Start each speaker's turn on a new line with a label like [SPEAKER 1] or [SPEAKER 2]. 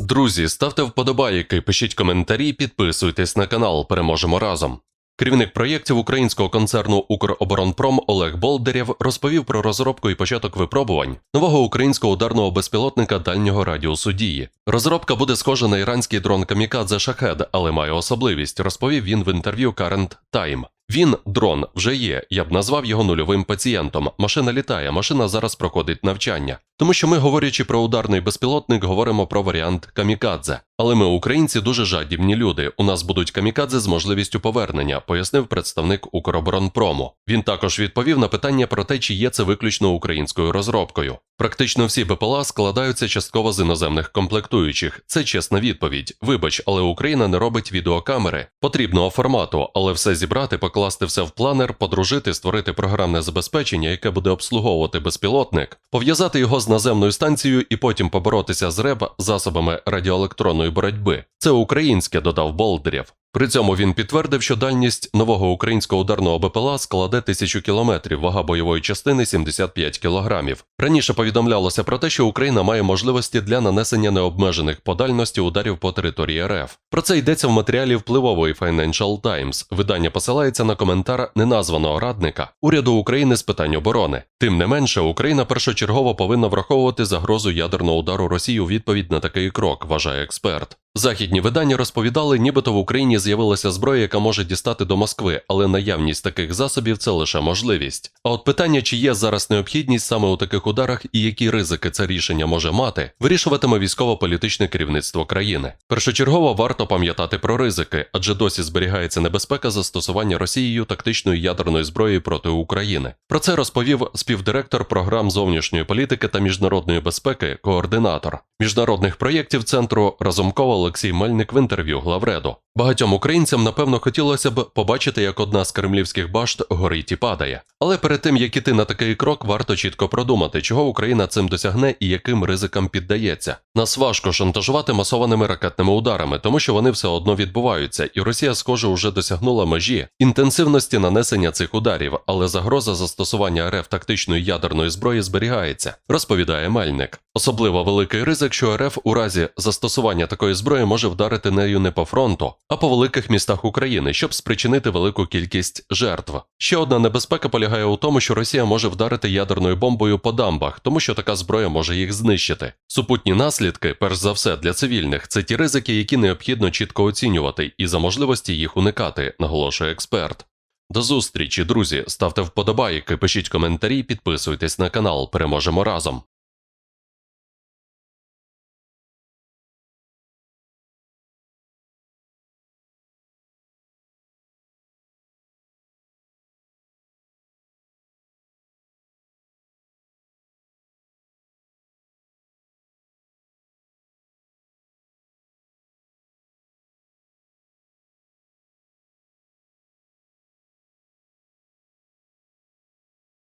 [SPEAKER 1] Друзі, ставте вподобайки, пишіть коментарі, підписуйтесь на канал. Переможемо разом. Керівник проєктів українського концерну Укроборонпром Олег Болдерєв розповів про розробку і початок випробувань нового українського ударного безпілотника дальнього радіусу дії. Розробка буде схожа на іранський дрон Камікадзе Шахед, але має особливість, розповів він в інтерв'ю Current Time. Він, дрон, вже є. Я б назвав його нульовим пацієнтом. Машина літає, машина зараз проходить навчання. Тому що ми, говорячи про ударний безпілотник, говоримо про варіант камікадзе. Але ми, українці, дуже жадібні люди. У нас будуть камікадзе з можливістю повернення, пояснив представник Укроборонпрому. Він також відповів на питання про те, чи є це виключно українською розробкою. Практично всі БПЛА складаються частково з іноземних комплектуючих. Це чесна відповідь. Вибач, але Україна не робить відеокамери потрібного формату, але все зібрати, покласти все в планер, подружити, створити програмне забезпечення, яке буде обслуговувати безпілотник, пов'язати його з наземною станцією і потім поборотися з РЕБ засобами радіоелектронної боротьби. Це українське, додав Болдерєв. При цьому він підтвердив, що дальність нового українського ударного БПЛА складе 1000 кілометрів, вага бойової частини 75 кілограмів. Раніше повідомлялося про те, що Україна має можливості для нанесення необмежених по дальності ударів по території РФ. Про це йдеться в матеріалі впливової Financial Times. Видання посилається на коментар неназваного радника уряду України з питань оборони. Тим не менше, Україна першочергово повинна враховувати загрозу ядерного удару Росії у відповідь на такий крок, вважає експерт. Західні видання розповідали, нібито в Україні з'явилася зброя, яка може дістати до Москви, але наявність таких засобів це лише можливість. А от питання, чи є зараз необхідність саме у таких ударах і які ризики це рішення може мати, вирішуватиме військово-політичне керівництво країни. Першочергово варто пам'ятати про ризики, адже досі зберігається небезпека застосування Росією тактичної ядерної зброї проти України. Про це розповів співдиректор програм зовнішньої політики та міжнародної безпеки, координатор міжнародних проєктів центру Разумкова Олексій Мельник в інтерв'ю Главреду. Багатьом українцям напевно хотілося б побачити, як одна з кремлівських башт горить і падає. Але перед тим як іти на такий крок, варто чітко продумати, чого Україна цим досягне і яким ризикам піддається. Нас важко шантажувати масованими ракетними ударами, тому що вони все одно відбуваються, і Росія, схоже, уже досягнула межі інтенсивності нанесення цих ударів, але загроза застосування РФ тактичної ядерної зброї зберігається, розповідає Мельник. Особливо великий ризик, що РФ у разі застосування такої зброї може вдарити нею не по фронту, а по великих містах України, щоб спричинити велику кількість жертв. Ще одна небезпека полягає у тому, що Росія може вдарити ядерною бомбою по дамбах, тому що така зброя може їх знищити. Супутні наслідки, перш за все, для цивільних, це ті ризики, які необхідно чітко оцінювати, і за можливості їх уникати, наголошує експерт. До зустрічі, друзі. Ставте вподобайки, пишіть коментарі, підписуйтесь на канал. Переможемо разом.